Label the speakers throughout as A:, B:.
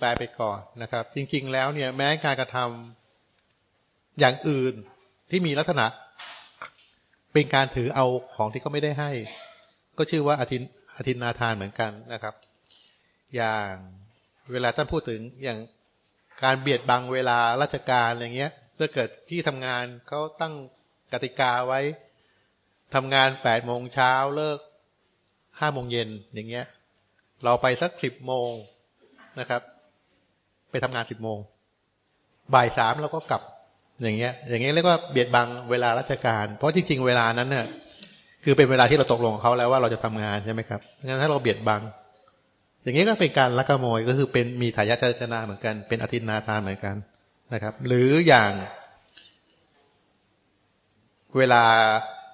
A: แปลไปก่อนนะครับ จริง ๆ แล้วเนี่ย แม้การกระทำอย่างอื่นที่มีลักษณะ เป็นการถือเอาของที่เขาไม่ได้ให้ ก็ชื่อว่าอธินอธินาทานเหมือนกันนะครับ อย่างเวลาท่านพูดถึงอย่างการเบียดบังเวลาราชการอะไรเงี้ยถ้าเกิดที่ทำงานเขาตั้งกติกาไว้ทำงานแปดโมงเช้าเลิกห้าโมงเย็นอย่างเงี้ย เราไปสักสิบโมงนะครับ ไปทำงานสิบโมง บ่ายสามเราก็กลับ อย่างเงี้ย อย่างเงี้ยเรียกว่าเบียดบังเวลาราชการ เพราะจริง ๆ เวลานั้นเนี่ยคือเป็นเวลาที่เราตกลงกับเขาแล้วว่าเราจะทำงานใช่ไหมครับงั้นถ้าเราเบียดบัง อย่างนี้ก็เป็นการลักขโมยก็คือเป็นมีทายาทจนาเหมือนกัน เป็นอธินาทานเหมือนกันนะครับ หรืออย่างเวลา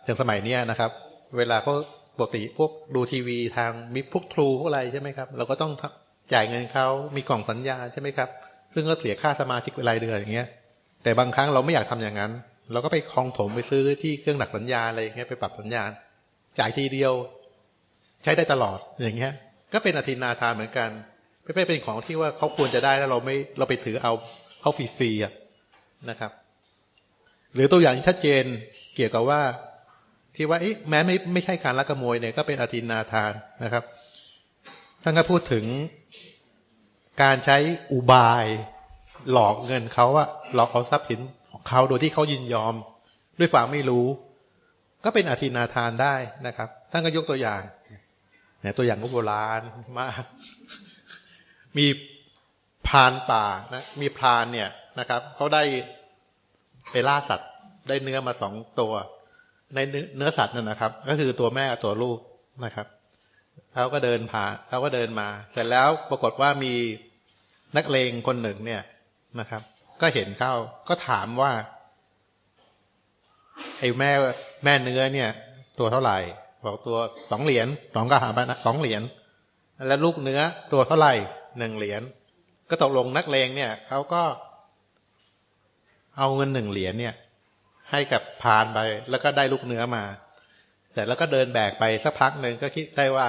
A: อย่างสมัยเนี้ยนะครับ เวลาก็ปกติพวกดูทีวีทางมีพวกทรูพวกอะไรใช่ไหมครับ เราก็ต้อง จ่ายเงินเขามีกล่องสัญญาใช่ไหมครับ ซึ่งก็เสียค่าสมาชิกรายเดือนอย่างเงี้ย แต่บางครั้งเราไม่อยากทำอย่างนั้น เราก็ไปคลองถมไปซื้อที่เครื่องหนักสัญญาอะไรอย่างเงี้ยไปปรับสัญญา จ่ายทีเดียว ใช้ได้ตลอดอย่างเงี้ย ก็เป็นอธินาทานเหมือนกันไม่เป็นของที่ว่าเขาควรจะได้แล้วเราไม่เราไปถือเอาเขาฟรีๆนะครับ หรือตัวอย่างที่ชัดเจนเกี่ยวกับว่า ที่ว่าแม้ไม่ไม่ใช่การลักขโมยเนี่ยก็เป็นอธินาทานนะครับ ท่านก็พูดถึงการใช้อุบายหลอกเงินเขาว่าหลอกเอาทรัพย์สินของเขาโดยที่เขายินยอม ด้วยความไม่รู้ ก็เป็นอธินาทานได้นะครับท่านก็ยกตัวอย่างเนี่ยตัวอย่างก็โบราณมากมีพรานป่านะมีพรานเนี่ยนะครับเขาได้ไปล่าสัตว์ได้เนื้อมาสองตัว ในเนื้อสัตว์นั่นนะครับ ก็คือตัวแม่กับตัวลูกนะครับ เขาก็เดินผ่านเขาก็เดินมาเสร็จแล้วปรากฏว่ามีนักเลงคนหนึ่งเนี่ยนะครับ ก็เห็นเข้าก็ถามว่า ไอ้แม่แม่เนื้อเนี่ย ตัวเท่าไหร่ บอกตัวสองเหรียญสองกระหาบนะสองเหรียญแล้วลูกเนื้อตัวเท่าไหร่หนึ่งเหรียญก็ตกลงนักเลงเนี่ยเขาก็เอาเงินหนึ่งเหรียญเนี่ย ให้กับพานไป แล้วก็ได้ลูกเนื้อมา แต่แล้วก็เดินแบกไปสักพักหนึ่งก็คิดได้ว่า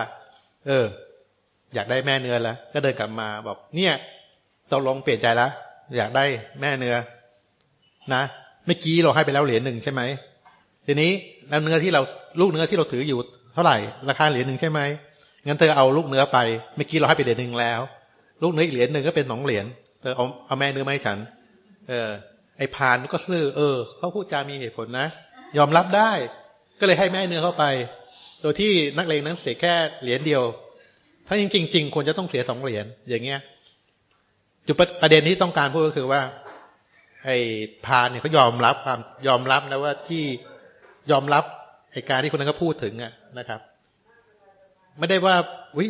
A: เออ อยากได้แม่เนื้อแล้วก็เดินกลับมาบอก เนี่ยตกลงเปลี่ยนใจแล้วอยากได้แม่เนื้อ นะเมื่อกี้เราให้ไปแล้วเหรียญหนึ่งใช่ไหมทีนี้แล้วเนื้อที่เราลูกเนื้อที่เราถืออยู่เท่าไหร่ ราคาเหรียญหนึ่งใช่ไหมงั้นเธอเอาลูกเนื้อไปเมื่อกี้เราให้ไปเหรียญหนึ่งแล้ว ลูกเนื้ออีกเหรียญหนึ่งก็เป็นสองเหรียญเธอเอาเอาแม่เนื้อมาให้ฉัน เออ ไอ้พานก็ซื่อเออเขาพูดจามีเหตุผลนะยอมรับได้ ก็เลยให้แม่เนื้อเข้าไป โดยที่นักเลงนั้นเสียแค่เหรียญเดียว ถ้าจริงจริงควรจะต้องเสียสองเหรียญอย่างเงี้ยจุดประเด็นที่ต้องการพูดก็คือว่า ไอ้พานเนี่ยเขายอมรับความยอมรับนะว่าที่ยอมรับไอ้การที่คนนั้นก็พูดถึงอะนะครับ ไม่ได้ว่าวิ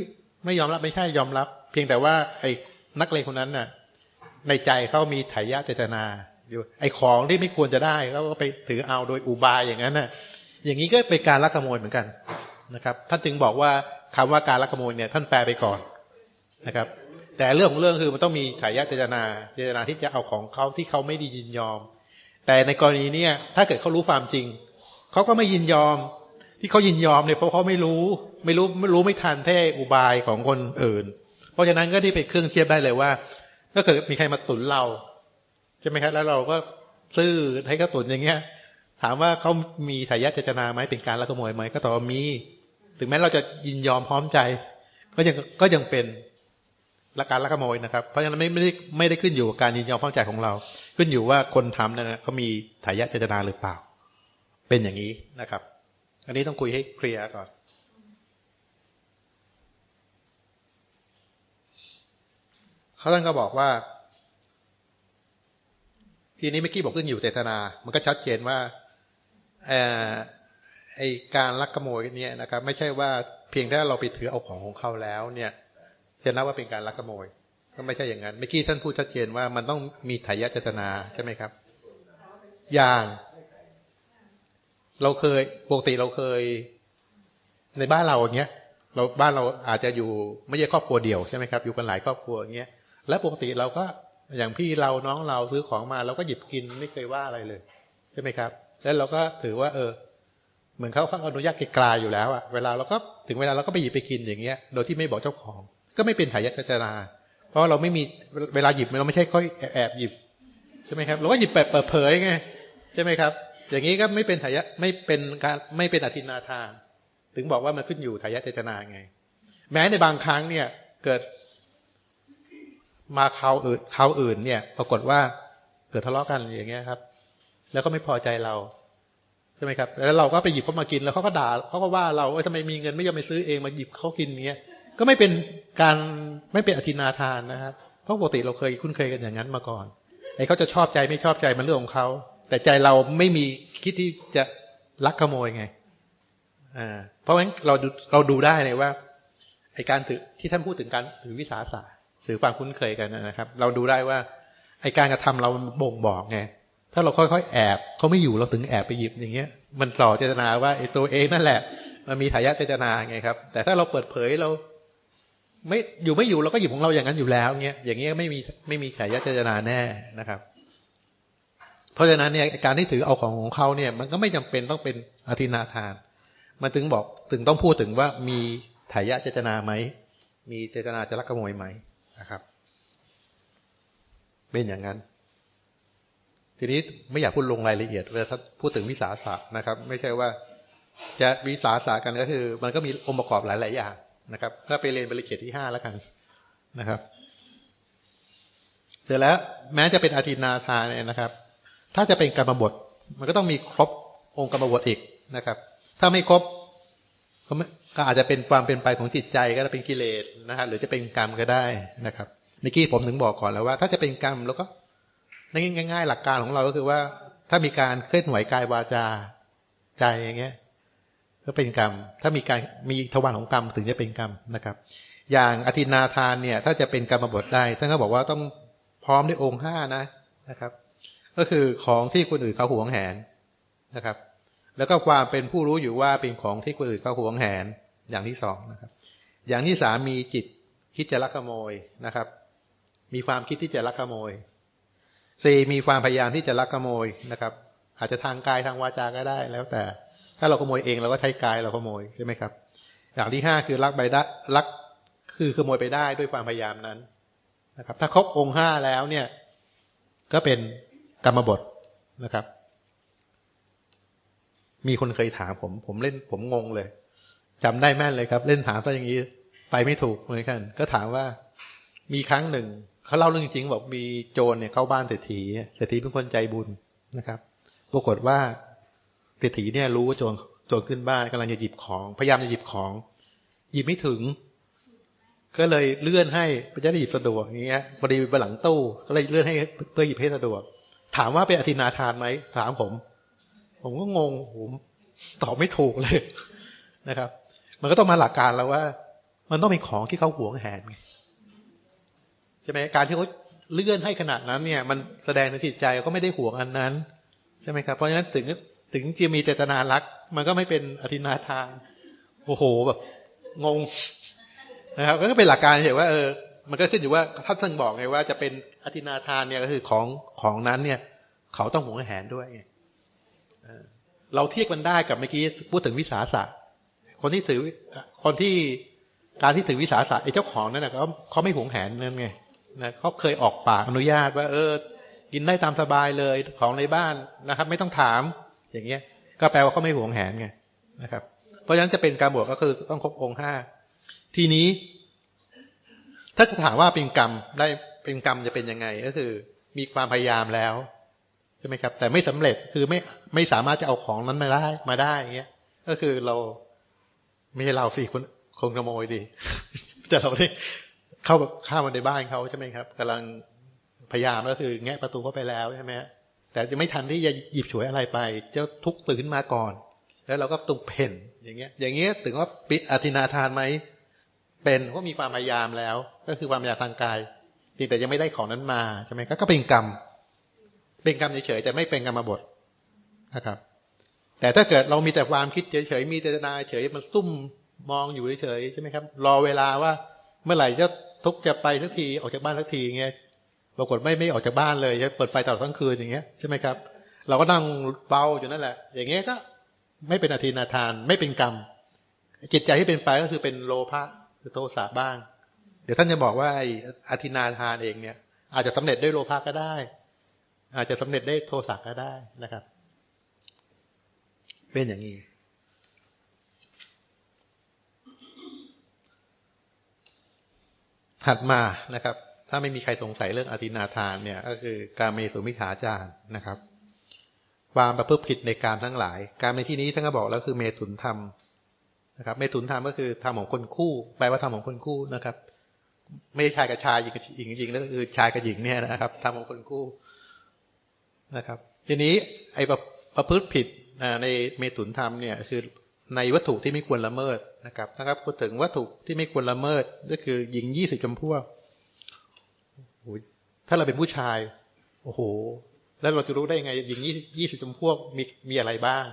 A: ไม่ยอมรับไม่ใช่ยอมรับ เพียงแต่ว่า ไอ้นักเลงคนนั้นน่ะ ในใจเขามีไถยะเจตนาอยู่ไอ้ของที่ไม่ควรจะได้เขาก็ไปถือเอาโดยอุบายอย่างนั้นน่ะ อย่างนี้ก็เป็นการลักขโมยเหมือนกัน นะครับ ท่านจึงบอกว่าคำว่าการลักขโมยเนี่ยท่านแปลไปก่อนนะครับ แต่เรื่องของเรื่องคือมันต้องมีขายะเจตนาเจตนาที่จะเอาของเขาที่เขาไม่ดียินยอม แต่ในกรณีเนี้ยถ้าเกิดเขารู้ความจริงเขาก็ไม่ยินยอม ที่เขายินยอมเนี่ยเพราะเขาไม่รู้ ไม่รู้ไม่รู้ไม่ทันแท้อุบายของคนอื่น เพราะฉะนั้นก็ที่เป็นเครื่องเทียบได้เลยว่าถ้าเกิดมีใครมาตุนเราใช่ไหมครับแล้วเราก็ซื้อให้เขาตุนอย่างเงี้ยถามว่าเขามีทายาทเจตนาไหมเป็นการลักขโมยไหมก็ตอบมี ถึงแม้เราจะยินยอมพร้อมใจ ก็ยังก็ยังเป็นละการลักขโมยนะครับ เพราะฉะนั้นไม่ไม่ได้ไม่ได้ขึ้นอยู่กับการยินยอมพร้อมใจของเรา ขึ้นอยู่ว่าคนทำนั่นเขามีทายาทเจตนาหรือเปล่า เป็นอย่างนี้นะครับ อันนี้ต้องคุยให้เคลียร์ก่อนเขาท่านก็บอกว่า ทีนี้เมื่อกี้บอกขึ้นอยู่เจตนา มันก็ชัดเจนว่า ไอการลักขโมยเนี่ยนะครับ ไม่ใช่ว่าเพียงแค่เราไปถือเอาของของเขาแล้วเนี่ยจะนับว่าเป็นการลักขโมย ก็ไม่ใช่อย่างนั้นเมื่อกี้ท่านพูดชัดเจนว่ามันต้องมีไถยะเจตนาใช่ไหมครับ อย่าง เราเคยปกติเราเคย ในบ้านเราอย่างเงี้ย เราบ้านเราอาจจะอยู่ไม่ใช่ครอบครัวเดียวใช่ไหมครับอยู่กันหลายครอบครัวอย่างเงี้ยแล้วปกติเราก็อย่างพี่เราน้องเราซื้อของมาเราก็หยิบกินไม่เคยว่าอะไรเลย ใช่ไหมครับ แล้วเราก็ถือว่า เออ เหมือนเขาเขาอนุญาตไกลๆอยู่แล้วอะเวลาเราก็ถึงเวลาเราก็ไปหยิบไปกินอย่างเงี้ย โดยที่ไม่บอกเจ้าของ ก็ไม่เป็นถ่ายยัตนา เพราะเราไม่มีเวลาหยิบเราไม่ใช่ค่อยแอบหยิบใช่ไหมครับเราก็หยิบแบบเปิดเผยไงใช่ไหมครับ อย่างนี้ก็ไม่เป็นทายะไม่เป็นการไม่เป็นอธินาทาน ถึงบอกว่ามันขึ้นอยู่ทายะเจตนาไง แม้ในบางครั้งเนี่ยเกิดมาเขาอื่นเขาอื่นเนี่ย ปรากฏว่าเกิดทะเลาะกันอย่างเงี้ยครับ แล้วก็ไม่พอใจเรา ใช่ไหมครับแล้วเราก็ไปหยิบเขามากินแล้วเขาก็ด่าเขาก็ว่าเราว่าทำไมมีเงินไม่ยอมไปซื้อเองมาหยิบเขากินเงี้ยก็ไม่เป็นการไม่เป็นอธินาทานนะครับเพราะปกติเราเคยคุ้นเคยกันอย่างนั้นมาก่อนไอ้เขาจะชอบใจไม่ชอบใจมันเรื่องของเขาแต่ใจเราไม่มีคิดที่จะลักขโมยไงอ่าเพราะฉะนั้นเราเราดูได้เลยว่าไอ้การถือที่ท่านพูดถึงการถือวิสาสะถือความคุ้นเคยกันนะครับ เราดูได้ว่าไอ้การกระทำเราบ่งบอกไง ถ้าเราค่อยๆ แอบเขาไม่อยู่เราถึงแอบไปหยิบอย่างเงี้ย มันต่อเจตนาว่าไอ้ตัวเองนั่นแหละ มันมีทายาทเจตนาไงครับ แต่ถ้าเราเปิดเผยเราไม่อยู่ไม่อยู่เราก็หยิบของเราอย่างนั้นอยู่แล้วเงี้ยอย่างเงี้ยไม่มีไม่มีทายาทเจตนาแน่นะครับ เพราะฉะนั้นเนี่ยการที่ถือเอาของของเขาเนี่ย มันก็ไม่จำเป็นต้องเป็นอธินาทาน มันถึงบอกถึงต้องพูดถึงว่ามีทายาทเจตนาไหมมีเจตนาจะลักขโมยไหมนะครับ เป็นอย่างนั้น ทีนี้ไม่อยากพูดลงรายละเอียดเลยถ้าพูดถึงวิสาสะนะครับ ไม่ใช่ว่าจะวิสาสะกันก็คือ มันก็มีองค์ประกอบหลาย ๆ อย่างนะครับ ถ้าไปเรียนบริเกตที่ห้าแล้วกันนะครับ เสร็จแล้วแม้จะเป็นอาทินาทานเนี่ยนะครับ ถ้าจะเป็นกรรมบท มันก็ต้องมีครบองค์กรรมบทอีกนะครับ ถ้าไม่ครบก็อาจจะเป็นความเป็นไปของจิตใจก็จะเป็นกิเลสนะครับหรือจะเป็นกรรมก็ได้นะครับเมื่อกี้ผมถึงบอกก่อนแล้วว่า ถ้าจะเป็นกรรมแล้วก็ นั่นง่าย ๆ หลักการของเราก็คือว่า ถ้ามีการเคลื่อนไหวกายวาจาใจอย่างเงี้ย ก็เป็นกรรม ถ้ามีการมีทวารของกรรมถึงจะเป็นกรรมนะครับ อย่างอธินาทานเนี่ย ถ้าจะเป็นกรรมบทได้ท่านก็บอกว่าต้องพร้อมด้วยองค์ห้านะนะครับ ก็คือของที่คนอื่นเขาหวงแหนนะครับ แล้วก็ความเป็นผู้รู้อยู่ว่าเป็นของที่คนอื่นเขาหวงแหนอย่างที่สองนะครับ อย่างที่สามมีจิตคิดจะลักขโมยนะครับ มีความคิดที่จะลักขโมย สี่มีความพยายามที่จะลักขโมยนะครับ อาจจะทางกายทางวาจาก็ได้แล้วแต่ ถ้าเราขโมยเองเราก็ใช้กายเราขโมยใช่ไหมครับ อย่างที่ห้าคือลักใบได้ลักคือขโมยไปได้ด้วยความพยายามนั้นนะครับ ถ้าครบองค์ห้าแล้วเนี่ย ก็เป็นกรรมบทนะครับ มีคนเคยถามผม ผมเล่นผมงงเลยจำได้แม่นเลยครับ เล่นถามซะอย่างนี้ ไปไม่ถูกเหมือนกัน ก็ถามว่ามีครั้งหนึ่ง เขาเล่าเรื่องจริงบอกมีโจรเนี่ยเข้าบ้านเศรษฐีเศรษฐีเป็นคนใจบุญนะครับปรากฏว่าเศรษฐีเนี่ยรู้ว่าโจรโจรขึ้นบ้านกำลังจะหยิบของ พยายามจะหยิบของ หยิบไม่ถึง ก็เลยเลื่อนให้เพื่อจะได้หยิบสะดวกอย่างเงี้ยพอดีไปหลังตู้ก็เลยเลื่อนให้เพื่อหยิบให้สะดวก ถามว่าเป็นอธินาทานไหมถามผม ผมก็งงผมตอบไม่ถูกเลยนะครับ มันก็ต้องมาหลักการแล้วว่า มันต้องเป็นของที่เขาหวงแหนไง ช่ไหมการที่เขาเลื่อนให้ขนาดนั้นเนี่ย มันแสดงในจิตใจเขาไม่ได้ห่วงอันนั้น ใช่ไหมครับ เพราะฉะนั้นถึงถึงจะมีเจตนารัก มันก็ไม่เป็นอธินาทานโอ้โหแบบงงนะครับก็เป็นหลักการเฉยว่าเออมันก็ขึ้นอยู่ว่าท่านท่านบอกไงว่าจะเป็นอธินาทานเนี่ยก็คือของของนั้นเนี่ย เขาต้องหวงแหนด้วยไงเราเทียบกันได้กับเมื่อกี้พูดถึงวิสาสะคนที่ถือคนที่การที่ถือวิสาสะไอ้เจ้าของนั่นนะเขาเขาไม่หวงแหนนั่นไง นะเขาเคยออกปากอนุญาตว่า เออ กินได้ตามสบายเลยของในบ้านนะครับ ไม่ต้องถามอย่างเงี้ย ก็แปลว่าเขาไม่หวงแหนไงนะครับ เพราะฉะนั้นจะเป็นการบวชก็คือต้องครบองค์ห้าทีนี้ ถ้าจะถามว่าเป็นกรรมได้เป็นกรรมจะเป็นยังไง ก็คือ มีความพยายามแล้วใช่ไหมครับ แต่ไม่สำเร็จคือไม่ไม่สามารถจะเอาของนั้นมาได้มาได้อย่างเงี้ย ก็คือเราไม่ใช่เราสิคนคงขโมยดีจะเราได้ เข้าเข้ามาในบ้านเขาใช่ไหมครับกำลังพยายามก็คือ แงะประตูเข้าไปแล้วใช่ไหมแต่จะไม่ทันที่จะหยิบฉวยอะไรไป เจ้าทุกตื่นมาก่อน แล้วเราก็ตุกเพ่นอย่างเงี้ย อย่างเงี้ยถึงว่าปิดอธินาทานไหมเป็นเพราะมีความพยายามแล้ว ก็คือความอยากทางกายแต่ยังไม่ได้ของนั้นมาใช่ไหมก็เป็นกรรม เป็นกรรมเฉยๆแต่ไม่เป็นกรรมบทนะครับ แต่ถ้าเกิดเรามีแต่ความคิดเฉยๆมีเจตนาเฉยมันซุ่มมองอยู่เฉยๆใช่ไหมครับ รอเวลาว่าเมื่อไหร่จะ ทุกจะไปสักทีออกจากบ้านสักทีเงี้ยปรากฏไม่ไม่ออกจากบ้านเลยเปิดไฟตลอดทั้งคืนอย่างเงี้ยใช่ไหมครับ เราก็นั่งเบาอยู่นั่นแหละ อย่างเงี้ยก็ไม่เป็นอธินาทานไม่เป็นกรรม จิตใจที่เป็นไปก็คือเป็นโลภะคือโทสะบ้าง เดี๋ยวท่านจะบอกว่าไอ้อธินาทานเองเนี่ย อาจจะสำเร็จด้วยโลภะก็ได้ อาจจะสำเร็จได้โทสะก็ได้นะครับ เป็นอย่างนี้ ถัดมานะครับ ถ้าไม่มีใครสงสัยเรื่องอธินาทานเนี่ยก็คือการเมสุมิขาจารนะครับ ความประพฤติผิดในการทั้งหลาย การในที่นี้ท่านก็บอกแล้วคือเมตุนธรรมนะครับ เมตุนธรรมก็คือธรรมของคนคู่แปลว่าธรรมของคนคู่นะครับ ไม่ใช่ชายกับชายหญิงกับหญิงจริงแล้วคือชายกับหญิงเนี่ยนะครับธรรมของคนคู่นะครับ ทีนี้ไอ้ประพฤติผิดในเมตุนธรรมเนี่ยคือในวัตถุที่ไม่ควรละเมิด นะครับถ้าครับพูดถึงวัตถุที่ไม่ควรละเมิดก็คือหญิงยี่สิบจำพวกถ้าเราเป็นผู้ชาย โอ้โห แล้วเราจะรู้ได้ไงหญิงยี่สิบจำพวกมีมีอะไรบ้าง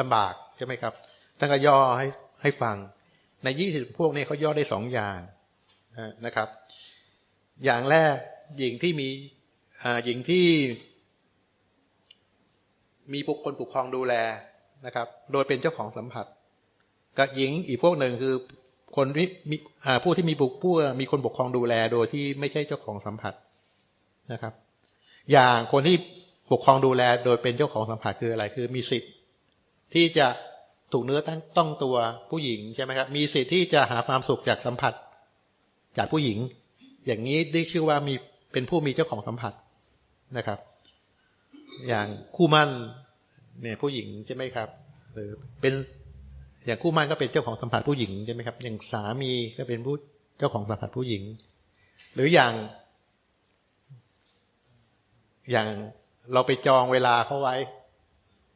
A: ลำบากใช่ไหมครับตั้งก็ย่อให้ให้ฟัง ในยี่สิบพวกนี้เขาย่อได้สองอย่างนะครับ อย่างแรกหญิงที่มีหญิงที่ มีบุคคลปกครองดูแลนะครับ โดยเป็นเจ้าของสัมผัส กับหญิงอีกพวกหนึ่งคือคนที่มีผู้ที่มีบุคผู้มีคนปกครองดูแลโดยที่ไม่ใช่เจ้าของสัมผัสนะครับ อย่างคนที่ปกครองดูแลโดยเป็นเจ้าของสัมผัสคืออะไร คือมีสิทธิ์ที่จะถูกเนื้อตั้งต้องตัวผู้หญิงใช่ไหมครับ มีสิทธิ์ที่จะหาความสุขจากสัมผัส จากผู้หญิง อย่างนี้ได้ชื่อว่ามีเป็นผู้มีเจ้าของสัมผัสนะครับ อย่างคู่มั่นเนี่ยผู้หญิงใช่ไหมครับ หรือเป็น อย่างคู่มั่นก็เป็นเจ้าของสัมผัสผู้หญิงใช่ไหมครับ อย่างสามีก็เป็นผู้เจ้าของสัมผัสผู้หญิง หรืออย่าง อย่างเราไปจองเวลาเขาไว้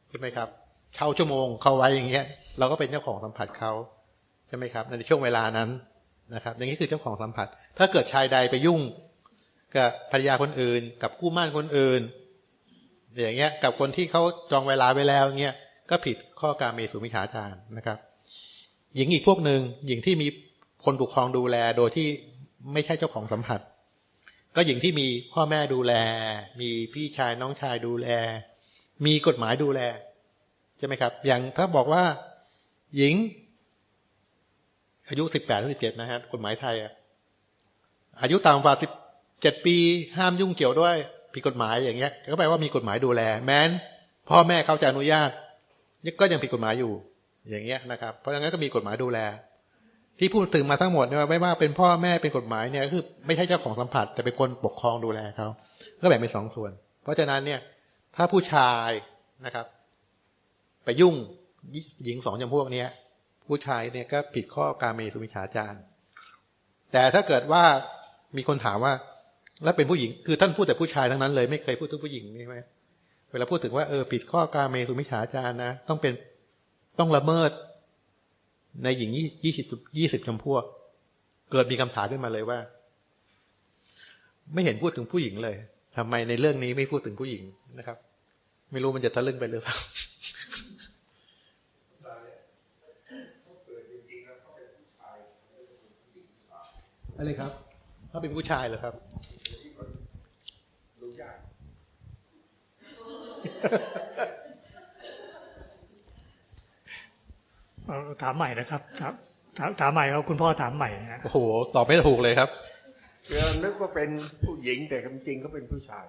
A: ใช่ไหมครับเข้าชั่วโมงเขาไว้อย่างเงี้ย เราก็เป็นเจ้าของสัมผัสเขาใช่ไหมครับ ในช่วงเวลานั้นนะครับ อย่างนี้คือเจ้าของสัมผัส ถ้าเกิดชายใดไปยุ่งกับภรรยาคนอื่น กับคู่มั่นคนอื่น อย่างเงี้ย กับคนที่เขาจองเวลาไว้แล้วเงี้ย ก็ผิดข้อการเมสุมิขาจารนะครับ หญิงอีกพวกหนึ่งหญิงที่มีคนปกครองดูแลโดยที่ไม่ใช่เจ้าของสัมผัส ก็หญิงที่มีพ่อแม่ดูแล มีพี่ชายน้องชายดูแล มีกฎหมายดูแลใช่ไหมครับ อย่างถ้าบอกว่าหญิง อายุสิบแปดถึงสิบเจ็ดนะฮะกฎหมายไทยอะอายุต่ำกว่าสิบเจ็ดปีห้ามยุ่งเกี่ยวด้วยผิดกฎหมายอย่างเงี้ย ก็แปลว่ามีกฎหมายดูแล แม้นพ่อแม่เขาจะอนุญาต ก็ยังผิดกฎหมายอยู่ อย่างเงี้ยนะครับ เพราะฉะนั้นก็มีกฎหมายดูแล ที่พูดถึงมาทั้งหมดเนี่ยไม่ว่าเป็นพ่อแม่เป็นกฎหมายเนี่ยคือไม่ใช่เจ้าของสัมผัส แต่เป็นคนปกครองดูแลเขาก็แบ่งเป็นสองส่วน เพราะฉะนั้นเนี่ย ถ้าผู้ชายนะครับ ไปยุ่งหญิงสองจำพวกเนี้ยผู้ชายเนี่ยก็ผิดข้อการเมสุมิชาจารแต่ถ้าเกิดว่ามีคนถามว่า แล้วเป็นผู้หญิง คือท่านพูดแต่ผู้ชายทั้งนั้นเลย ไม่เคยพูดถึงผู้หญิงใช่ไหม เวลาพูดถึงว่าเออผิดข้อกาเมสุมิฉาจารนะ ต้องเป็นต้องละเมิด ในหญิงยี่สิบยี่สิบจำพวก เกิดมีคำถามขึ้นมาเลยว่า ไม่เห็นพูดถึงผู้หญิงเลยทำไมในเรื่องนี้ไม่พูดถึงผู้หญิงนะครับ ไม่รู้มันจะทะลึ่งไปหรือเปล่าอะไรครับเขาเป็นผู้ชายเหรอครับ
B: ถามใหม่นะครับถามถามใหม่ครับคุณพ่อถามใหม่นะ
A: โอ้โหตอบไม่ถูกเลยครับ
C: เอนึกว่าเป็นผู้หญิงแต่จริงก็เป็นผู้ชาย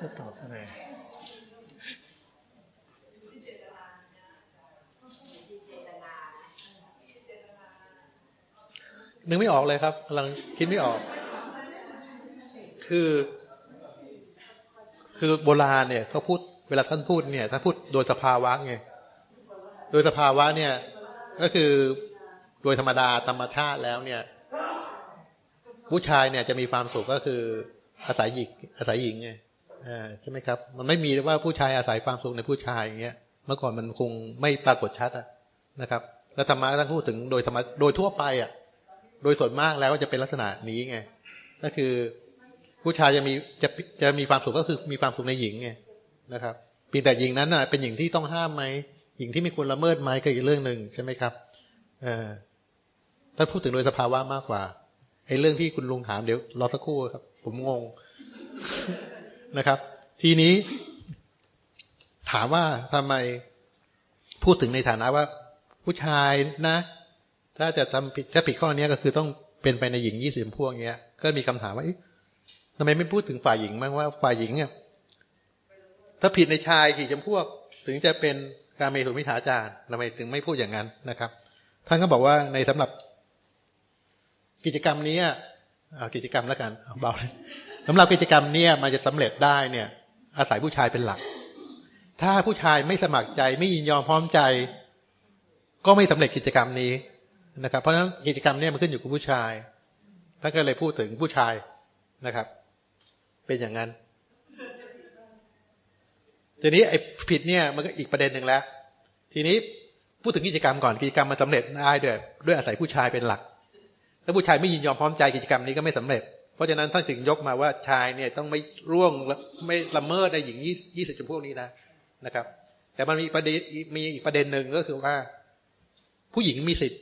B: จะตอบอะไร
A: นึกไม่ออกเลยครับกำลังคิดไม่ออก คือ คือโบราณเนี่ยเขาพูดเวลาท่านพูดเนี่ยท่านพูดโดยสภาวะไงโดยสภาวะเนี่ย ก็คือโดยธรรมดาธรรมชาติแล้วเนี่ย ผู้ชายเนี่ยจะมีความสุขก็คืออาศัยหญิงอาศัยหญิงไงอ่าใช่ไหมครับ มันไม่มีว่าผู้ชายอาศัยความสุขในผู้ชายอย่างเงี้ย เมื่อก่อนมันคงไม่ปรากฏชัดนะครับ แล้วธรรมะท่านพูดถึงโดยธรรมะโดยทั่วไปอะ โดยส่วนมากแล้วก็จะเป็นลักษณะนี้ไง ก็คือผู้ชายจะมีจะจะมีความสุขก็คือมีความสุขในหญิงไงนะครับเพียงแต่หญิงนั้นน่ะเป็นหญิงที่ต้องห้ามไหมหญิงที่ไม่ควรละเมิดไหมก็อีกเรื่องหนึ่งใช่ไหมครับเออถ้าพูดถึงโดยสภาวะมากกว่าไอ้เรื่องที่คุณลุงถามเดี๋ยวรอสักครู่ครับ ผมงงนะครับ ทีนี้ ถามว่าทำไมพูดถึงในฐานะว่า ผู้ชายนะ ถ้าจะทำผิดถ้าผิดข้อนี้ก็คือต้องเป็นไปในหญิงยี่สิบพวกเนี้ย ก็มีคำถามว่าเอ๊ะทำไมไม่พูดถึงฝ่ายหญิงบ้างว่าฝ่ายหญิงเนี่ยถ้าผิดในชายกี่จำพวก ถึงจะเป็นการเมตุมิถาจารทำไมถึงไม่พูดอย่างนั้นนะครับท่านก็บอกว่าในสำหรับกิจกรรมนี้เอากิจกรรมแล้วกันเอาเบาเลยสำหรับกิจกรรมเนี้มันจะสำเร็จได้เนี่ย อาศัยผู้ชายเป็นหลัก ถ้าผู้ชายไม่สมัครใจไม่ยินยอมพร้อมใจ ก็ไม่สำเร็จกิจกรรมนี้ นะครับ เพราะฉะนั้นกิจกรรมเนี้มันขึ้นอยู่กับผู้ชายท่านก็เลยพูดถึงผู้ชายนะครับ เป็นอย่างนั้น ทีนี้ไอ้ผิดเนี่ยมันก็อีกประเด็นหนึ่งแล้ว ทีนี้พูดถึงกิจกรรมก่อนกิจกรรมมันสำเร็จได้ด้วยด้วยอาศัยผู้ชายเป็นหลัก ถ้าผู้ชายไม่ยินยอมพร้อมใจกิจกรรมนี้ก็ไม่สำเร็จ เพราะฉะนั้นท่านถึงยกมาว่าชายเนี่ยต้องไม่ร่วงไม่ละเมิดในหญิงยี่ยี่สิบจำพวกนี้นะนะครับ แต่มันมีประเด็นมีอีกประเด็นหนึ่งก็คือว่า ผู้หญิงมีสิทธิ์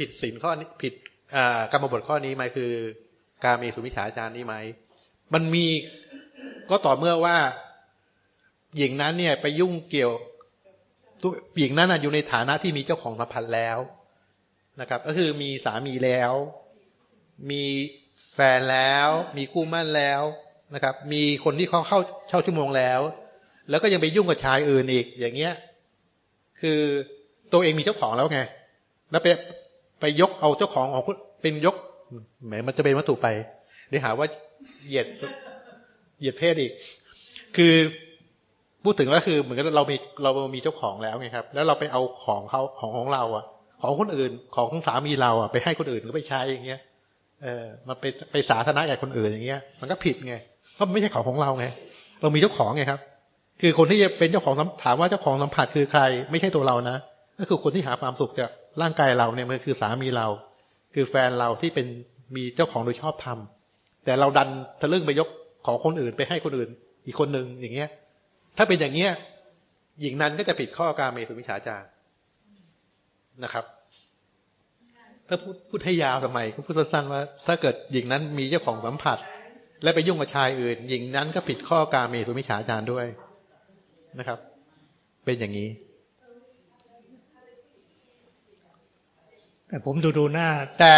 A: ผิดศีลข้อนี้ผิดกรรมบทข้อนี้ไหมคือ การมีสุมิฉาจารนี้ไหมมันมีก็ต่อเมื่อว่าหญิงนั้นเนี่ยไปยุ่งเกี่ยวหญิงนั้นอยู่ในฐานะที่มีเจ้าของสัมพันธ์แล้วนะครับ ก็คือมีสามีแล้ว มีแฟนแล้ว มีคู่มั่นแล้วนะครับ มีคนที่เขาเข้าเช่าชั่วโมงแล้ว แล้วก็ยังไปยุ่งกับชายอื่นอีกอย่างเงี้ย คือตัวเองมีเจ้าของแล้วไง แล้วไป ไปยกเอาเจ้าของของเป็นยกแหมมันจะเป็นวัตถุไปเดี๋ยวหาว่าเหยียดเหยียดเพศอีก คือพูดถึงก็คือเหมือนกับเรามีเรามีเจ้าของแล้วไงครับ แล้วเราไปเอาของเขาของของเราอะ ของคนอื่นของของสามีเราอะไปให้คนอื่นก็ไปใช้อย่างเงี้ยเออมันไปไปสาธารณะกับคนอื่นอย่างเงี้ย มันก็ผิดไงเพราะไม่ใช่ของของเราไงเรามีเจ้าของไงครับ คือคนที่จะเป็นเจ้าของถามว่าเจ้าของสัมผัสคือใคร ไม่ใช่ตัวเรานะก็คือคนที่หาความสุขจาก ร่างกายเราเนี่ยมันคือสามีเรา คือแฟนเราที่เป็นมีเจ้าของโดยชอบธรรมแต่เราดันทะลึ่งไปยกของคนอื่นไปให้คนอื่น อีกคนหนึ่งอย่างเงี้ย ถ้าเป็นอย่างเงี้ยหญิงนั้นก็จะผิดข้อการเมตุมิฉาจารนะครับ ถ้าพูดพูดให้ยาวทำไมก็พูดสั้นๆว่า ถ้าเกิดหญิงนั้นมีเจ้าของสัมผัส และไปยุ่งกับชายอื่น หญิงนั้นก็ผิดข้อการเมตุมิฉาจารด้วยนะครับ เป็นอย่างนี้
B: แต่ผมดูดูหน้า
A: แต่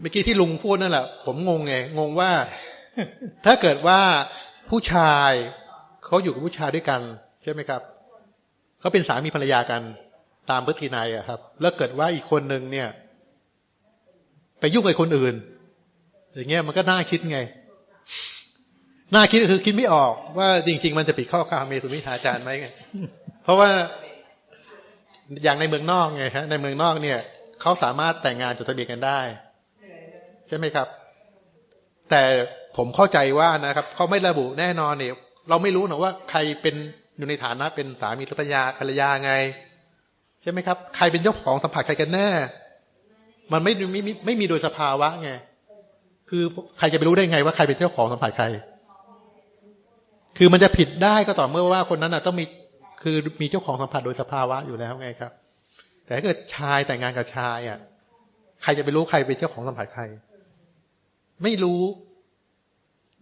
A: เมื่อกี้ที่ลุงพูดนั่นแหละผมงงไงงงว่า ถ้าเกิดว่าผู้ชายเขาอยู่กับผู้ชายด้วยกัน ใช่ไหมครับเขาเป็นสามีภรรยากันตามพฤตินัยอะครับ แล้วเกิดว่าอีกคนหนึ่งเนี่ย ไปยุ่งกับคนอื่น อย่างเงี้ยมันก็น่าคิดไงน่าคิดก็คือคิดไม่ออกว่าจริง ๆ มันจะผิดข้อความเมตุมิหาจารย์ไหมไงเพราะว่าอย่างในเมืองนอกไงฮะในเมืองนอกเนี่ย เขาสามารถแต่งงานจดทะเบียนกันได้ ใช่ไหมครับ แต่ผมเข้าใจว่านะครับเขาไม่ระบุแน่นอนเนี่ยเราไม่รู้หรอว่าใครเป็นอยู่ในฐานะเป็นสามีภรรยาภรรยาไง ใช่ไหมครับ ใครเป็นเจ้าของสัมผัสใครกันแน่ มันไม่ไม่ไม่ไม่มีโดยสภาวะไงคือใครจะไปรู้ได้ไงว่าใครเป็นเจ้าของสัมผัสใคร คือมันจะผิดได้ก็ต่อเมื่อว่าคนนั้นน่ะต้องมีคือมีเจ้าของสัมผัสโดยสภาวะอยู่แล้วไงครับ แต่ถ้าเกิดชายแต่งงานกับชายอะ ใครจะไปรู้ใครเป็นเจ้าของสัมผัสใคร ไม่รู้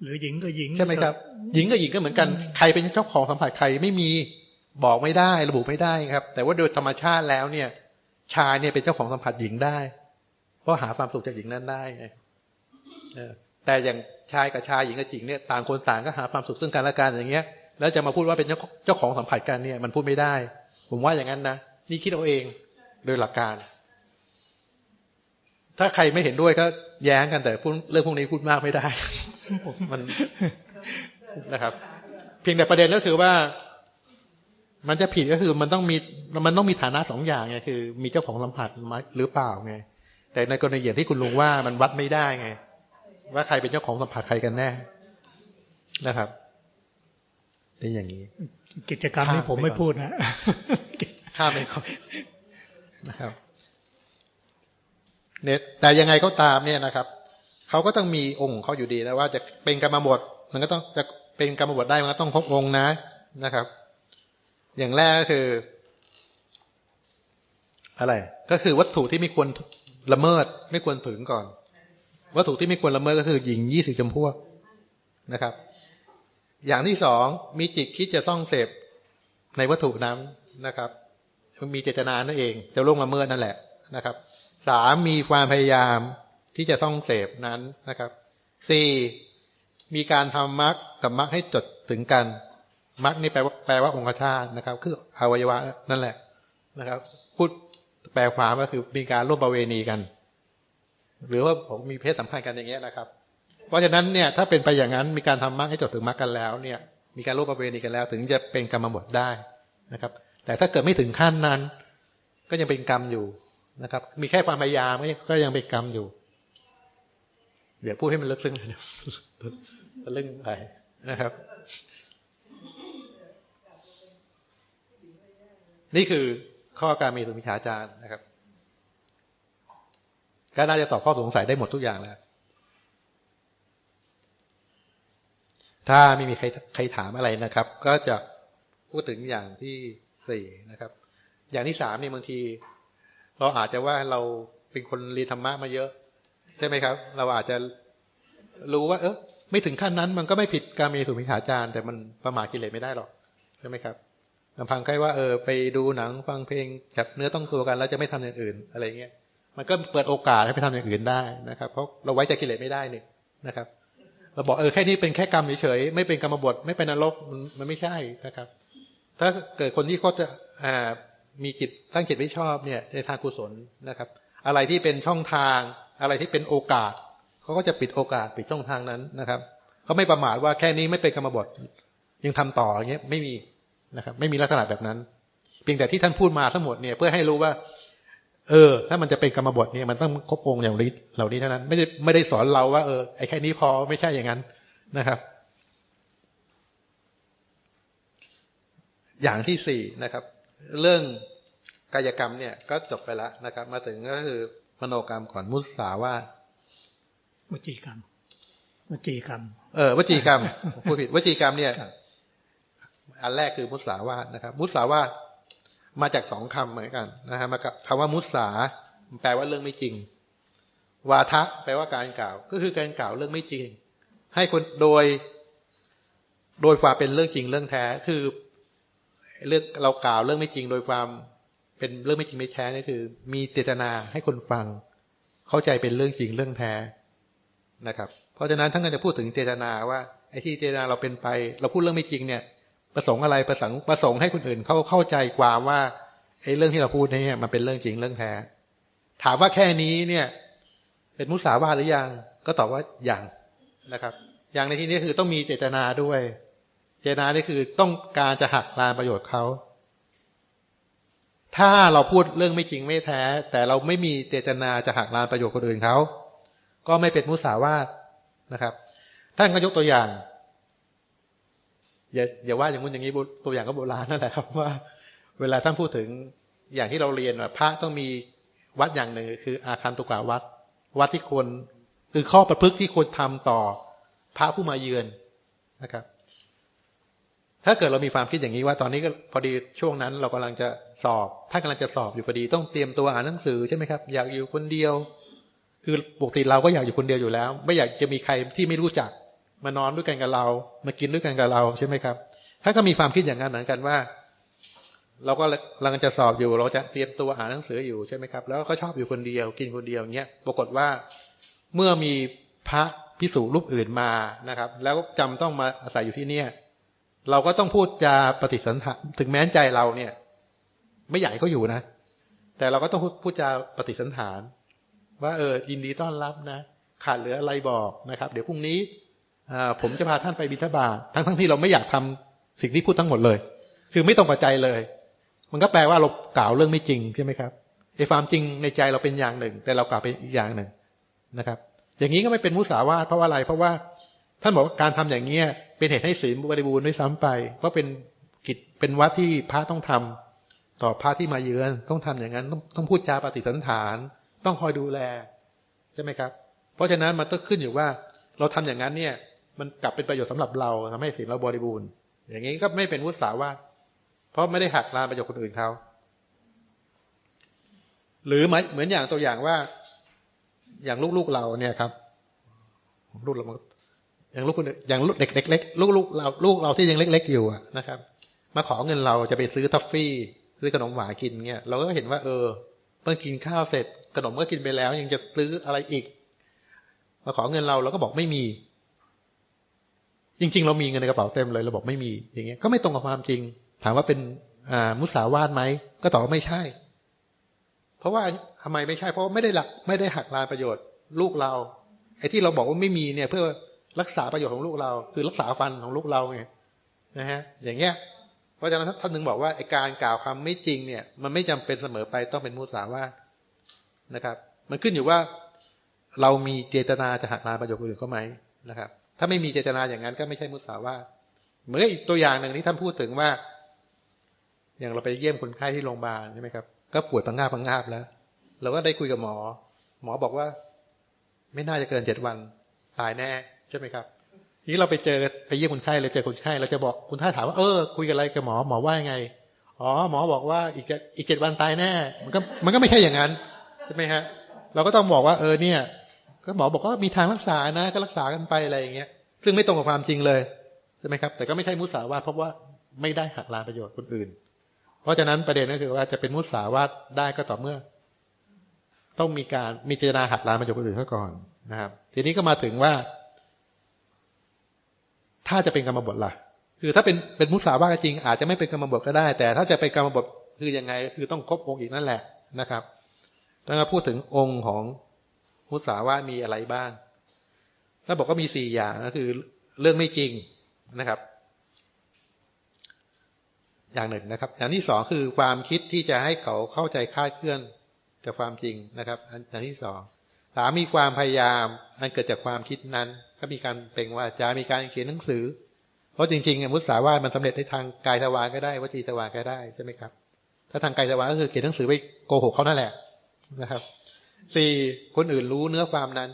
B: หรือหญิงก็หญิง
A: ใช่ไหมครับ หญิงกับหญิงก็เหมือนกัน ใครเป็นเจ้าของสัมผัสใครไม่มีบอกไม่ได้ ระบุไม่ได้ครับ แต่ว่าโดยธรรมชาติแล้วเนี่ย ชายเนี่ยเป็นเจ้าของสัมผัสหญิงได้ เพราะหาความสุขจากหญิงนั้นได้ไงแต่อย่างชายกับชายหญิงกับหญิงเนี่ยต่างคนต่างก็หาความสุขซึ่งกันและกันอย่างเงี้ย แล้วจะมาพูดว่าเป็นเจ้าของสัมผัสกันเนี่ย มันพูดไม่ได้ ผมว่าอย่างนั้นนะนี่คิดเอาเอง โดยหลักการ ถ้าใครไม่เห็นด้วยก็แย้งกันแต่เรื่องพวกนี้พูดมากไม่ได้มันนะครับ เพียงแต่ประเด็นก็คือว่า มันจะผิดก็คือมันต้องมีมันต้องมีฐานะสองอย่างไงคือ มีเจ้าของสัมผัสหรือเปล่าไง แต่ในกรณีอย่างที่คุณลุงว่ามันวัดไม่ได้ไง ว่าใครเป็นเจ้าของสัมผัสใครกันแน่นะครับ เป็นอย่างนี้
B: กิจกรรมนี้ผมไม่พูดนะ
A: ข้ามไปก่อน นะครับเนี่ยแต่ยังไงก็ตามเนี่ยนะครับเขาก็ต้องมีองค์เขาอยู่ดีนะว่าจะเป็นกรรมบทมันก็ต้องจะเป็นกรรมบทได้มันก็ต้องครบองค์นะนะครับ อย่างแรกก็คือ อะไร ก็คือวัตถุที่ไม่ควรละเมิด ไม่ควรถึงก่อน วัตถุที่ไม่ควรละเมิดก็คือหญิงยี่สิบจำพวกนะครับ อย่างที่สองมีจิตคิดจะต้องเสพในวัตถุนั้นนะครับ มีเจตนานั่นเอง จะล่วงละเมิดนั่นแหละนะครับสามมีความพยายามที่จะต้องเสพนั้นนะครับสี่มีการทำมรรคกับมรรคให้จดถึงกันมรรคนี่แปลว่าแปลว่าองคชาตนะครับ คืออวัยวะนั่นแหละนะครับ พูดแปลความก็คือมีการร่วมประเวณีกัน หรือว่าผมมีเพศสัมพันธ์กันอย่างเงี้ยนะครับ เพราะฉะนั้นเนี่ยถ้าเป็นไปอย่างนั้นมีการทำมรรคให้จดถึงมรรคกันแล้วเนี่ย มีการร่วมประเวณีกันแล้ว ถึงจะเป็นกรรมบทได้นะครับ แต่ถ้าเกิดไม่ถึงขั้นนั้น ก็ยังเป็นกรรมอยู่นะครับ มีแค่ความพยายามก็ยังเป็นกรรมอยู่ เดี๋ยวพูดให้มันลึกซึ้งเลยทะลึ่งไปนะครับ นี่คือข้อการมีสุมิชาจารย์นะครับ ก็น่าจะตอบข้อสงสัยได้หมดทุกอย่างแล้ว ถ้าไม่มีใครใครถามอะไรนะครับ ก็จะพูดถึงอย่างที่ สี่นะครับ อย่างที่สามเนี่ยบางที เราอาจจะว่าเราเป็นคนเรียนธรรมะมาเยอะ ใช่ไหมครับ เราอาจจะรู้ว่า เออไม่ถึงขั้นนั้น มันก็ไม่ผิดการมีสุมิชาจารย์แต่มันประมาทกิเลสไม่ได้หรอกใช่ไหมครับลำพังแค่ว่าเออไปดูหนังฟังเพลงจับเนื้อต้องตัวกันแล้วจะไม่ทำอย่างอื่น อะไรเงี้ยมันก็เปิดโอกาสให้ไปทำอย่างอื่นได้นะครับ เพราะเราไว้ใจกิเลสไม่ได้นี่นะครับ เราบอกเออแค่นี้เป็นแค่กรรมเฉยๆไม่เป็นกรรมบทไม่เป็นนรกมันไม่ใช่นะครับ ถ้าเกิดคนที่เขาจะามีจิตตั้งจิตไม่ชอบเนี่ยในทางกุศลนะครับ อะไรที่เป็นช่องทาง อะไรที่เป็นโอกาสเขาก็จะปิดโอกาสปิดช่องทางนั้นนะครับเขาไม่ประมาทว่าแค่นี้ไม่เป็นกรรมบทยังทำต่ออย่างเงี้ยไม่มีนะครับ ไม่มีลักษณะแบบนั้น เพียงแต่ที่ท่านพูดมาทั้งหมดเนี่ยเพื่อให้รู้ว่า เออ ถ้ามันจะเป็นกรรมบทเนี่ยมันต้องครบองค์อย่างนี้เหล่านี้เท่านั้น ไม่ได้ไม่ได้สอนเราว่าเออไอ้แค่นี้พอไม่ใช่อย่างนั้นนะครับ อย่างที่สี่นะครับ เรื่องกายกรรมเนี่ยก็จบไปแล้วนะครับ มาถึงก็คือมโนกรรมก่อนมุสาวาท
B: วจีกรรมวจีกรรม
A: เออวจีกรรมพูดผิดวจีกรรมเนี่ย
B: ครับ
A: อันแรกคือมุสาวาทนะครับ มุสาวาทมาจากสองคำเหมือนกันนะฮะมากับคำว่ามุสาแปลว่าเรื่องไม่จริง วาทะแปลว่าการกล่าว ก็คือการกล่าวเรื่องไม่จริง ให้คนโดย โดยความเป็นเรื่องจริงเรื่องแท้ คือ เรื่องเรากล่าวเรื่องไม่จริงโดยความเป็นเรื่องไม่จริงไม่แท้นี่คือ มีเจตนาให้คนฟัง เข้าใจเป็นเรื่องจริงเรื่องแท้นะครับ เพราะฉะนั้นทั้งกันจะพูดถึงเจตนาว่าไอ้ที่เจตนาเราเป็นไป เราพูดเรื่องไม่จริงเนี่ย ประสงค์อะไรประสงค์ประสงค์ให้คนอื่นเขาเข้าใจความว่าไอ้เรื่องที่เราพูดเนี่ยมันเป็นเรื่องจริงเรื่องแท้ ถามว่าแค่นี้เนี่ย เป็นมุสาวาหรือยังก็ตอบว่าอย่างนะครับ อย่างในที่นี้คือต้องมีเจตนาด้วย เจตนานี่คือต้องการจะหักลานประโยชน์เขาถ้าเราพูดเรื่องไม่จริงไม่แท้ แต่เราไม่มีเจตนาจะหักลานประโยชน์คนอื่นเขา ก็ไม่เป็นมุสาวาทนะครับท่านก็ยกตัวอย่าง อย่าอย่าว่าอย่างงู้นอย่างนี้ตัวอย่างก็โบราณนั่นแหละครับว่า เวลาท่านพูดถึงอย่างที่เราเรียนว่าพระต้องมีวัดอย่างหนึ่งคือ อาคารตุกาวัด วัดที่ควรคือข้อประพฤติที่ควรทำต่อ พระผู้มาเยือนนะครับ ถ้าเกิดเรามีความคิดอย่างนี้ว่าตอนนี้ก็พอดีช่วงนั้นเรากำลังจะสอบ ถ้ากำลังจะสอบอยู่พอดีต้องเตรียมตัวอ่านหนังสือใช่ไหมครับ อยากอยู่คนเดียว คือปกติเราก็อยากอยู่คนเดียวอยู่แล้ว ไม่อยากจะมีใครที่ไม่รู้จัก มานอนด้วยกันกับเรา มากินด้วยกันกับเราใช่ไหมครับ ถ้าก็มีความคิดอย่างนั้นเหมือนกันว่า เราก็กำลังจะสอบอยู่ เราจะเตรียมตัวอ่านหนังสืออยู่ใช่ไหมครับ แล้วก็ชอบอยู่คนเดียว กินคนเดียวเงี้ย ปรากฏว่าเมื่อมีพระพิสูรูปอื่นมานะครับ แล้วจำต้องมาอาศัยอยู่ที่เนี่ย เราก็ต้องพูดจาปฏิสันถานถึงแม้นใจเราเนี่ย ไม่อยากให้เขาอยู่นะ แต่เราก็ต้องพูดพูดจาปฏิสันถาน ว่าเออยินดีต้อนรับนะ ขาดเหลืออะไรบอกนะครับ เดี๋ยวพรุ่งนี้ผมจะพาท่านไปบิณฑบาตทั้งทั้งที่เราไม่อยากทำสิ่งที่พูดทั้งหมดเลย คือไม่ตรงกับใจเลย มันก็แปลว่าเรากล่าวเรื่องไม่จริงใช่ไหมครับไอ้ความจริงในใจเราเป็นอย่างหนึ่ง แต่เรากล่าวเป็นอีกอย่างหนึ่งนะครับ อย่างนี้ก็ไม่เป็นมุสาวาทเพราะว่าอะไรเพราะว่า ท่านบอกว่าการทำอย่างเนี้ยเป็นเหตุให้ศีลบริบูรณ์ด้วยซ้ำไป เพราะเป็นกิจเป็นวัดที่พระต้องทำต่อพระที่มาเยือนต้องทำอย่างนั้น ต้องต้องพูดจาปฏิสันฐาน ต้องคอยดูแลใช่ไหมครับ เพราะฉะนั้นมันต้องขึ้นอยู่ว่า เราทำอย่างนั้นเนี่ย มันกลับเป็นประโยชน์สำหรับเราทำให้ศีลเราบริบูรณ์ อย่างนี้ก็ไม่เป็นมุสาวาทเพราะไม่ได้หักลานประโยชน์คนอื่นเขาหรือเหมเหมือนอย่างตัวอย่างว่า อย่างลูกๆเราเนี่ยครับ ลูกเรา อย่างลูกคนอย่างลูกเด็กเล็กลูกลูกเราลูกเราที่ยังเล็ก ๆ อยู่อะนะครับ มาขอเงินเราจะไปซื้อทัฟฟี่ ซื้อขนมหวานกินเงี้ยเราก็เห็นว่า เออเพิ่งกินข้าวเสร็จ ขนมก็กินไปแล้ว ยังจะซื้ออะไรอีก มาขอเงินเราเราก็บอกไม่มี จริง ๆ เรามีเงินในกระเป๋าเต็มเลยเราบอกไม่มีอย่างเงี้ยก็ไม่ตรงกับความจริง ถามว่าเป็นอ่ามุสาวาทไหมก็ตอบว่าไม่ใช่ เพราะว่าทำไมไม่ใช่ เพราะไม่ได้หลักไม่ได้หักลานประโยชน์ ลูกเราไอ้ที่เราบอกว่าไม่มีเนี่ย เพื่อ รักษาประโยชน์ของลูกเรา คือรักษาฟันของลูกเราไงนะฮะอย่างเงี้ยเพราะฉะนั้นท่านหนึ่งบอกว่าไอการกล่าวคำไม่จริงเนี่ย มันไม่จำเป็นเสมอไปต้องเป็นมุสาวาทนะครับ มันขึ้นอยู่ว่า เรามีเจตนาจะหักลานประโยชน์คนอื่นเขาไหมนะครับ ถ้าไม่มีเจตนาอย่างนั้นก็ไม่ใช่มุสาวาทเหมือนอีกตัวอย่างหนึ่งที่ท่านพูดถึงว่า อย่างเราไปเยี่ยมคนไข้ที่โรงพยาบาลใช่ไหมครับก็ปวดพังงาบพังงาบแล้วเราก็ได้คุยกับหมอ หมอบอกว่า ไม่น่าจะเกินเจ็ดวัน ตายแน่ ใช่ไหมครับทีนี้เราไปเจอไปเยี่ยมคนไข้เลยเจอคนไข้เราจะบอกคุณท่าถามว่าเออคุยกันอะไรกับหมอหมอว่ายังไงอ๋อหมอบอกว่าอีกอีกเจ็ดวันตายแน่ มันก็มันก็ไม่ใช่อย่างนั้นใช่ไหมฮะ เราก็ต้องบอกว่าเออเนี่ย ก็หมอบอกว่ามีทางรักษานะ ก็รักษากันไปอะไรอย่างเงี้ย ซึ่งไม่ตรงกับความจริงเลยใช่ไหมครับ แต่ก็ไม่ใช่มุสาวาทเพราะว่าไม่ได้หักลาประโยชน์คนอื่น เพราะฉะนั้นประเด็นก็คือว่าจะเป็นมุสาวาทได้ก็ต่อเมื่อ ต้องมีการมีเจตนาหักล้างประโยชน์คนอื่นก่อนนะครับ ทีนี้ก็มาถึงว่า ถ้าจะเป็นกรรมบทล่ะ คือถ้าเป็นเป็นมุสาวาทจริง อาจจะไม่เป็นกรรมบทก็ได้ แต่ถ้าจะเป็นกรรมบทคือยังไง คือต้องครบองค์อีกนั่นแหละนะครับแล้วก็พูดถึงองค์ของมุสาวาทมีอะไรบ้าง ถ้าบอกก็มีสี่อย่างก็คือ เรื่องไม่จริงนะครับ อย่างหนึ่งนะครับ อย่างที่สองคือความคิดที่จะให้เขาเข้าใจคาดเคลื่อนจากความจริงนะครับอันที่สอง สามมีความพยายามอันเกิดจากความคิดนั้น ก็มีการเปล่งว่าจะมีการเขียนหนังสือ เพราะจริงๆมุสาวาทมันสำเร็จในทางกายทวารก็ได้วจีทวารก็ได้ใช่ไหมครับ ถ้าทางกายทวารก็คือเขียนหนังสือไปโกหกเขานั่นแหละนะครับสี่คนอื่นรู้เนื้อความนั้น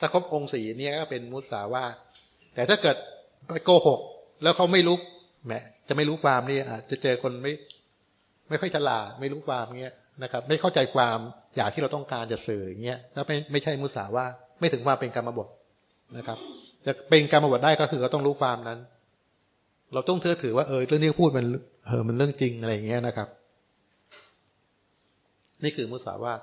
A: ถ้าครบองค์สี่นี้ก็เป็นมุสาวาทแต่ถ้าเกิดไปโกหก แล้วเขาไม่รู้แหมจะไม่รู้ความนี่อาจจะเจอคนไม่ ไม่ค่อยฉลาดไม่รู้ความเงี้ยนะครับ ไม่เข้าใจความ อยากที่เราต้องการจะสื่ออย่างเงี้ยก็ไม่ไม่ใช่มุสาว่าไม่ถึงความเป็นกรรมบทนะครับ จะเป็นกรรมบทได้ก็คือเราต้องรู้ความนั้น เราต้องเชื่อถือว่าเออเรื่องที่พูดมันเออมันเรื่องจริงอะไรอย่างเงี้ยนะครับ นี่คือมุสาวาท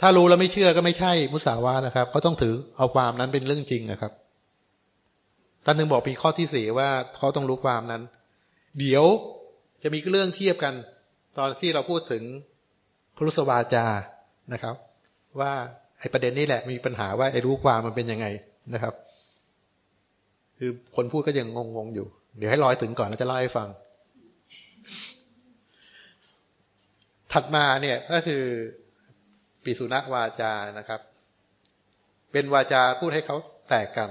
A: ถ้ารู้แล้วไม่เชื่อก็ไม่ใช่มุสาวานะครับเขาต้องถือเอาความนั้นเป็นเรื่องจริงนะครับท่านหนึ่งบอกปีข้อที่สี่ว่าเขาต้องรู้ความนั้น เดี๋ยวจะมีเรื่องเทียบกัน ตอนที่เราพูดถึงพรุสวาจานะครับ ว่าไอ้ประเด็นนี้แหละมีปัญหาว่าไอ้รู้ความมันเป็นยังไงนะครับ คือคนพูดก็ยังงงๆอยู่ เดี๋ยวให้รอยถึงก่อนแล้วจะเล่าให้ฟัง ถัดมาเนี่ยก็คือปิสุณวาจานะครับ เป็นวาจาพูดให้เขาแตกกัน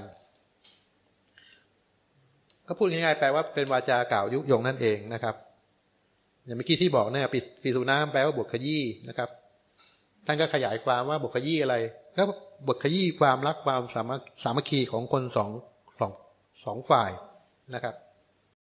A: ก็พูดง่ายๆแปลว่าเป็นวาจากล่าวยุยงนั่นเองนะครับ อย่างเมื่อกี้ที่บอกเนี่ยปิดปิสุณแปลว่าบทขยี้นะครับ ท่านก็ขยายความว่าบทขยี้อะไร ก็บทขยี้ความรักความสามัคคีของคนสองสองสองฝ่ายนะครับ